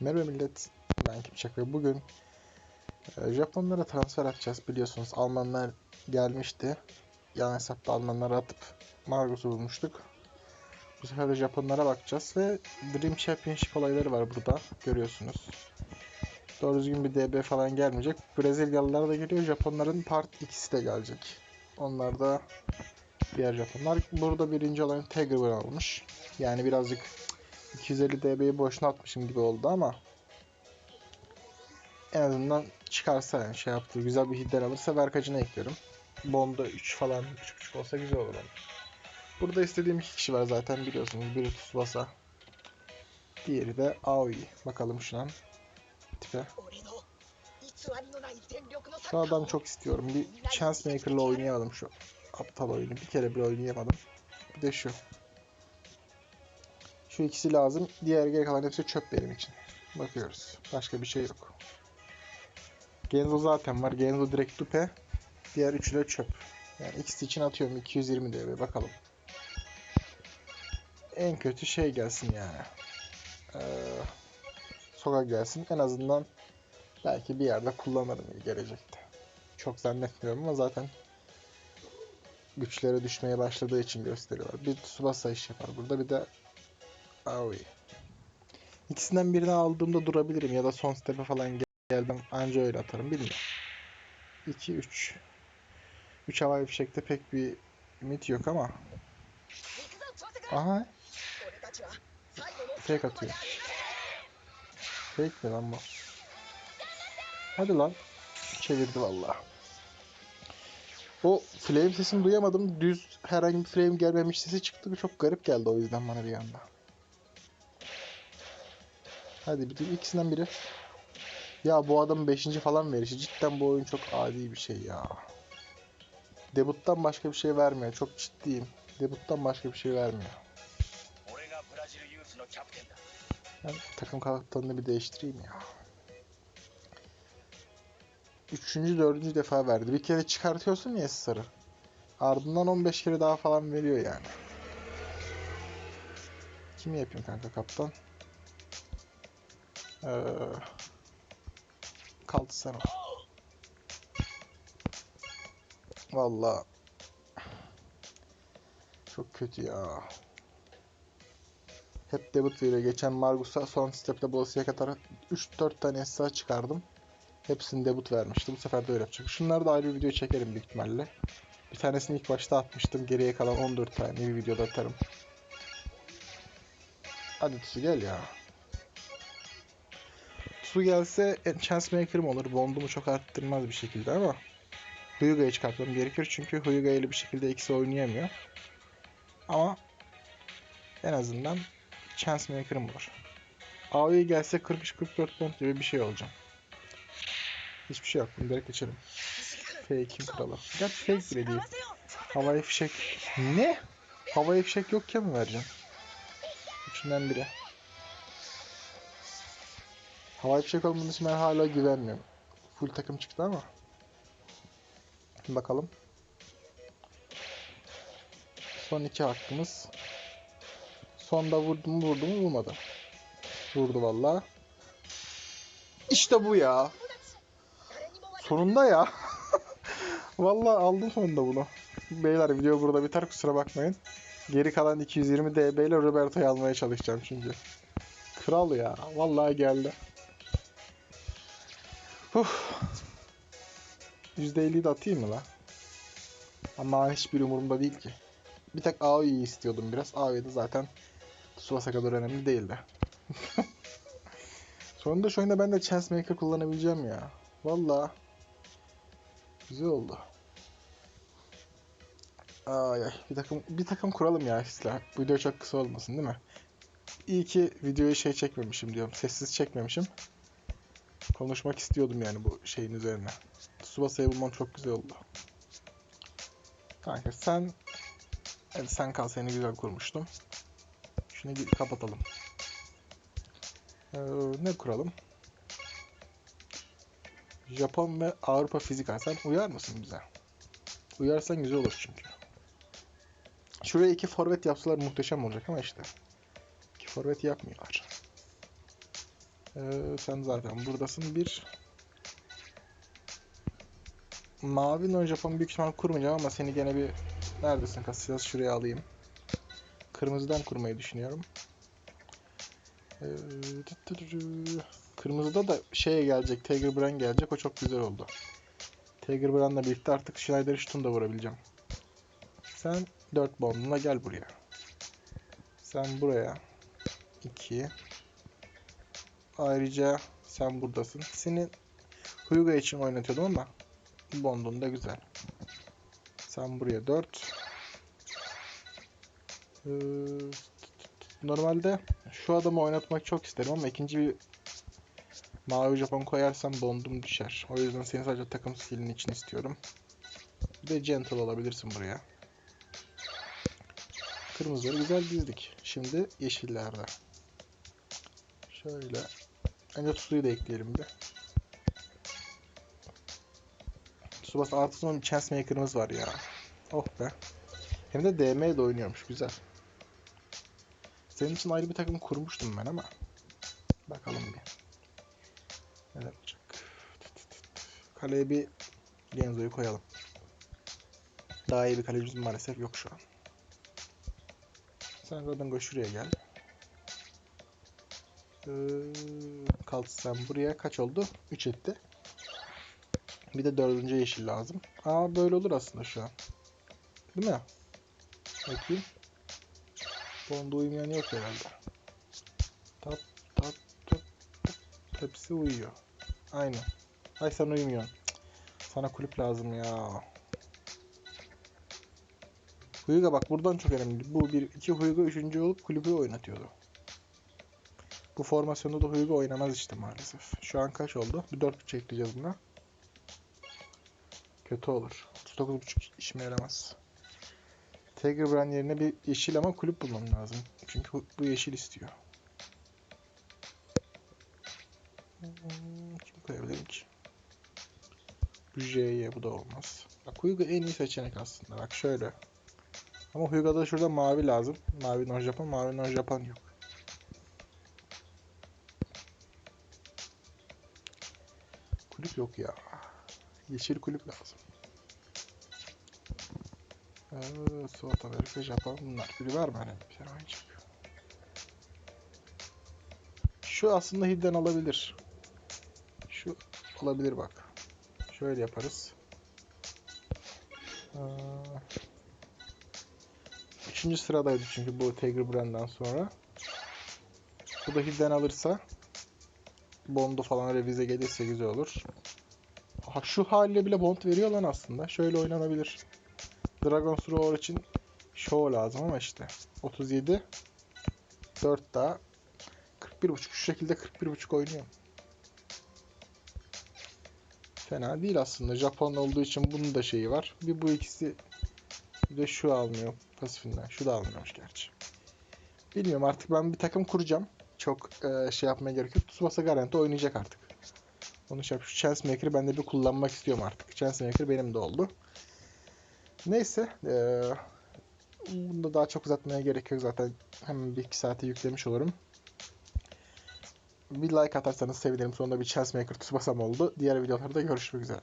Merhaba millet. Ben Kipçak ve bugün e, Japonlara transfer atacağız. Biliyorsunuz Almanlar gelmişti. Yan hesapta Almanlara atıp Margus'u bulmuştuk. Bu sefer de Japonlara bakacağız ve Dream Championship olayları var burada. Görüyorsunuz. Doğru düzgün bir DB falan gelmeyecek. Brezilyalılar da geliyor. Japonların part ikisi de gelecek. Onlar da diğer Japonlar. Burada birinci olan Tiger almış. Yani birazcık 250 dB'yi boşuna atmışım gibi oldu ama en azından çıkarsa yani şey yaptı. Güzel bir hidden alırsa verkacına ekliyorum. Bond'a 3 falan 3.5 olsa güzel olur. Yani. Burada istediğim iki kişi var zaten biliyorsunuz. Biri Tsubasa. Diğeri de Aoi. Bakalım şuna. Tipe. Şu adam çok istiyorum. Bir Chance Maker'la oynayamadım şu aptal oyunu. Bir kere bile oynayamadım. Bir de şu. Şu ikisi lazım. Diğer geri kalan hepsi çöp benim için. Bakıyoruz. Başka bir şey yok. Genzo zaten var. Genzo direkt dupe. Diğer üçü de çöp. Yani ikisi için atıyorum 220 DB. Bakalım. En kötü şey gelsin yani. Ee, sokak gelsin. En azından belki bir yerde kullanırım gelecekte. Çok zannetmiyorum ama zaten güçleri düşmeye başladığı için gösteriyorlar. Bir Tsubasa iş yapar burada bir de Ah Avi. İkisinden birini aldığımda durabilirim ya da son step'e falan geldim anca öyle atarım bilmiyorum. 2 3 3 havai fişekte pek bir ümit yok ama. Aha. Fake atıyor. Fake mi lan bu? Hadi lan. Çevirdi vallahi. O flame sesini duyamadım. Düz herhangi bir flame gelmemiş sesi çıktı. Çok garip geldi o yüzden bana bir yandan. Hadi bütün ikisinden biri. Ya bu adam 5. falan verişi. Cidden bu oyun çok adi bir şey ya. Debuttan başka bir şey vermiyor. Çok ciddiyim. Debuttan başka bir şey vermiyor. Ben takım kaptanını bir değiştireyim ya. Üçüncü, dördüncü defa verdi. Bir kere çıkartıyorsun ya sarı. Ardından 15 kere daha falan veriyor yani. Kimi yapayım kanka kaptan? Ee, kaldı ol. Valla çok kötü ya. Hep debut veriyor. Geçen Margus'a son step'te Boss'ya kadar 3-4 tane SSA çıkardım. Hepsini debut vermişti. Bu sefer de öyle yapacak. Şunları da ayrı bir video çekerim büyük ihtimalle. Bir tanesini ilk başta atmıştım. Geriye kalan 14 tane bir videoda atarım. Hadi Tsu gel ya. Tsu gelse Chance Maker'ım olur. Bond'umu çok arttırmaz bir şekilde ama Hyuga'yı çıkartmam gerekir çünkü Hyuga ile bir şekilde ikisi oynayamıyor. Ama en azından chance maker'ım olur. AOE gelse 43-44 point gibi bir şey olacağım. Hiçbir şey yok. Bunu direkt geçelim. Fake'in kralı. Gerçi fake bile değil. Havai fişek. Ne? Havai fişek yokken mi vereceğim? Üçünden biri. Havai fişek olmadığı için ben hala güvenmiyorum. Full takım çıktı ama. Bakalım. Son iki hakkımız. Sonda vurdu mu vurdu mu vurmadı. Vurdu valla. İşte bu ya. Sonunda ya. valla aldım sonunda bunu. Beyler video burada biter kusura bakmayın. Geri kalan 220 DB ile Roberto'yu almaya çalışacağım şimdi. Kral ya. Vallahi geldi. Uf. %50'yi de atayım mı la? Ama hiçbir umurumda değil ki. Bir tek AOE'yi istiyordum biraz. AOE zaten Tsubasa kadar önemli değildi. Sonunda şu oyunda ben de Chance Maker kullanabileceğim ya. Vallahi Güzel oldu. Ay ay bir takım bir takım kuralım ya sizler. Bu video çok kısa olmasın değil mi? İyi ki videoyu şey çekmemişim diyorum. Sessiz çekmemişim. Konuşmak istiyordum yani bu şeyin üzerine. Tsubasa'yı bulmam çok güzel oldu. Kanka sen Hadi sen kal seni güzel kurmuştum. Şunu kapatalım. Ee, ne kuralım? Japon ve Avrupa fizik sen uyar mısın bize? Uyarsan güzel olur çünkü. Şuraya iki forvet yapsalar muhteşem olacak ama işte. İki forvet yapmıyorlar. Ee, sen zaten buradasın. Bir Mavi non Japon büyük ihtimal kurmayacağım ama seni gene bir neredesin Casillas şuraya alayım. Kırmızıdan kurmayı düşünüyorum. Ee, Kırmızıda da şeye gelecek. Tiger Brand gelecek. O çok güzel oldu. Tiger Brand'la birlikte artık Schneider Stun da vurabileceğim. Sen 4 bonduna gel buraya. Sen buraya. 2. Ayrıca sen buradasın. Seni Huyga için oynatıyordum ama bondun da güzel. Sen buraya 4. Ee, normalde şu adamı oynatmak çok isterim ama ikinci bir mavi Japon koyarsam bondum düşer. O yüzden seni sadece takım stilinin için istiyorum. Bir de gentle olabilirsin buraya. Kırmızıları güzel dizdik. Şimdi yeşillerde. Şöyle. Önce Tsu'yu da ekleyelim bir. Tsubasa artı son bir chance maker'ımız var ya. Oh be. Hem de DM de oynuyormuş. Güzel. Senin için ayrı bir takım kurmuştum ben ama. Bakalım bir. Neler olacak. Kaleye bir Genzo'yu koyalım. Daha iyi bir kalecimiz maalesef yok şu an. Sen Rodingo şuraya gel. Ee, Kalt sen buraya kaç oldu? 3 etti. Bir de dördüncü yeşil lazım. Aa böyle olur aslında şu an. Değil mi? Bakayım. Bond'a uymayan yok herhalde. Tap tap tap. Hepsi uyuyor. Aynen. Ay sen uyumuyorsun. Sana kulüp lazım ya. Huyga bak buradan çok önemli. Bu bir iki Huyga üçüncü olup kulübü oynatıyordu. Bu formasyonda da Huyga oynamaz işte maalesef. Şu an kaç oldu? Bir 4.5 ekleyeceğiz buna. Kötü olur. 39.5 işime yaramaz. Tiger Brand yerine bir yeşil ama kulüp bulmam lazım. Çünkü bu- yeşil istiyor. Kim koyabilirim ki? Bu bu da olmaz. Bak Huyga en iyi seçenek aslında. Bak şöyle. Ama Huyga'da şurada mavi lazım. Mavi non Japon, mavi non Japon yok. Kulüp yok ya. Yeşil kulüp lazım. Ee, South Amerika, Japon bunlar. Biri var mı hani? Bir tane oynayacak. Şu aslında hidden alabilir. Şu olabilir bak. Şöyle yaparız. Ee, Üçüncü sıradaydı çünkü bu Tiger Brand'dan sonra. Bu da hidden alırsa Bond'u falan revize gelirse güzel olur. Ha, şu haliyle bile Bond veriyor lan aslında. Şöyle oynanabilir. Dragon's Roar için show lazım ama işte. 37 4 daha 41.5 şu şekilde 41.5 oynuyor. Fena değil aslında. Japon olduğu için bunun da şeyi var. Bir bu ikisi bir de şu almıyor pasifinden. Şu da almıyormuş gerçi. Bilmiyorum artık ben bir takım kuracağım. Çok e, şey yapmaya gerek yok. Tsubasa Garanti oynayacak artık. Onu şey yap. Şu Chance Maker'ı ben de bir kullanmak istiyorum artık. Chance Maker benim de oldu. Neyse. E, bunu da daha çok uzatmaya gerek yok zaten. Hemen bir iki saate yüklemiş olurum. Bir like atarsanız sevinirim. Sonunda bir Chance Maker Tsubasa'm oldu. Diğer videolarda görüşmek üzere.